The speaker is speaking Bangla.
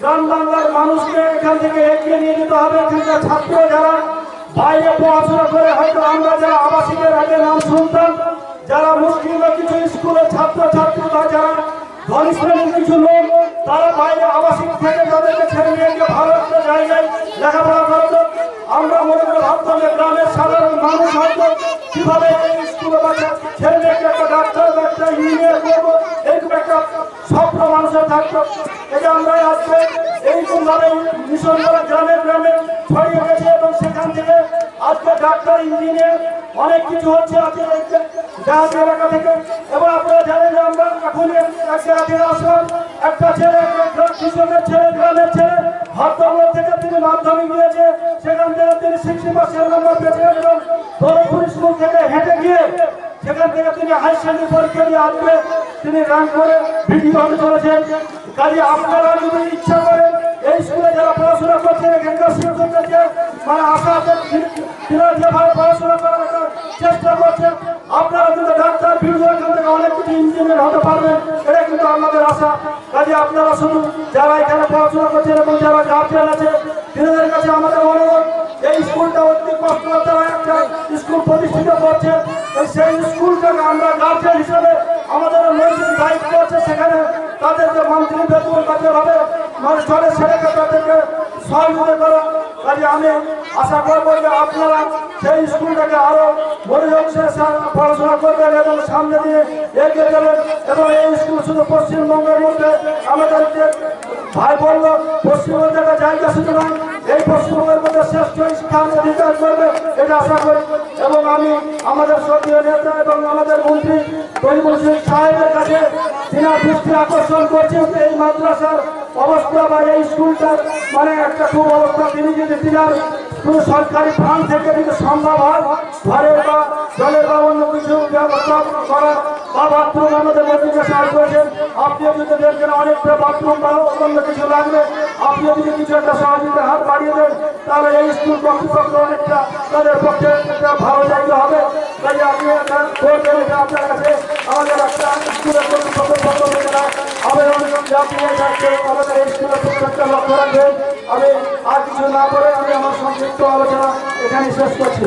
গ্রাম বাংলার মানুষকে এখান থেকে এগিয়ে নিয়ে যেতে হবে। এখানকার ছাত্র যারা বাইরে পড়াশোনা করে, হয়তো আমরা যারা আবাসিকের আগে নাম শুনতাম, যারা মুসলিম কিছু স্কুলের ছাত্র ছাত্রী বা যারা ধনী শ্রেণির কিছু লোক, তারা বাইরে আবাসিক থেকে তাদেরকে ছেড়ে নিয়ে গিয়ে ভালো একটা জায়গায় লেখাপড়া করতো। আমরা মনে করে ভাবতাম গ্রামের সাধারণ মানুষ হয়তো কীভাবে এই স্কুলে বাচ্চা ছেলে মেয়েকে একটা ডাক্তার বা একটা ইঞ্জিনিয়ার করব এইরকম একটা মানুষের থাকতো যে আমরা আজকে এইরকম ভাবে মিশন করে গ্রামে গ্রামে ছড়িয়ে গেছে এবং সেখান থেকে আজকে ডাক্তার, ইঞ্জিনিয়ার অনেক কিছু হচ্ছে আজকে জাহাজ এলাকা থেকে। এবং আপনারা জানেন যে আমরা এখন আসলাম একটা ছেলে কৃষকের ছেলে, গ্রামের ছেলে। হাতবাংলা থেকে তিনি মাধ্যমিক দিয়েছে। সেখান থেকে তিনি সিক্সটি পার্সেন্ট নম্বর পেয়েছিলেন এবং দৌড়পুর স্কুল থেকে হেঁটে গিয়ে সেখান থেকে তিনি হাই সেকেন্ডারি পরীক্ষা দিয়ে আসবে। তিনি রান করে ভিডিও হতে চলেছেন কাজে আপনারা যদি ইচ্ছা করেন এই স্কুলে যারা পড়াশোনা করছেন এখানকার শিক্ষকদেরকে মানে আশা তিনারা যেভাবে পড়াশোনা করার চেষ্টা করছেন আপনারা কিন্তু ডাক্তার এখান থেকে অনেক কিছু ইঞ্জিনিয়ার হতে পারবেন এটা কিন্তু আমাদের আশা। কাজে আপনারা শুধু যারা এখানে পড়াশোনা করছেন এবং যারা গার্জিয়ান আছে, তিনাদের কাছে আমাদের অনুরোধ, এই স্কুলটা অতি কষ্ট তারা একটা স্কুল প্রতিষ্ঠিত করছে এই সেই স্কুলটাকে আমরা গার্জিয়ান হিসেবে আমাদের নৈতিক দায়িত্ব আছে সেখানে তাদেরকে মন্ত্রী বেতন করতে হবে মানে চলে সেটাকে তাদেরকে সহযোগিতা করা। কাজে আমি আশা করব যে আপনারা সেই স্কুলটাকে আরও মনোযোগ সহকারে পড়াশোনা করবেন এবং সামনে দিয়ে এগিয়ে যাবেন। এবং এই স্কুল শুধু পশ্চিমবঙ্গের মধ্যে আমাদের যে ভাই বলল পশ্চিমবঙ্গের জায়গা শুধু নয়, এই পশ্চিমবঙ্গের মধ্যে শ্রেষ্ঠ স্থান অধিকার করবে, এটা আশা করি। এবং আমি আমাদের সক্রিয় নেতা এবং আমাদের মন্ত্রী তৈমুল সিং সাহেবের কাছে আকর্ষণ করছেন এই মাদ্রাসার অবস্থা বা এই স্কুলটার মানে একটা অবস্থা। তিনি যদি সরকারি ফান্ড থেকে যদি সম্ভব হয় ঘরের বা বা অন্য কিছু সাহায্য করেছেন, আপনিও যদি বাথরুম বা অন্য কিছু লাগবে, আপনিও যদি কিছু একটা বাড়িয়ে দেন, তাহলে এই স্কুল কর্তৃপক্ষ অনেকটা তাদের পক্ষে একটা ভালো আমি আর কিছু না করে আমি আমার সংক্ষিপ্ত আলোচনা এখানে শেষ করছি।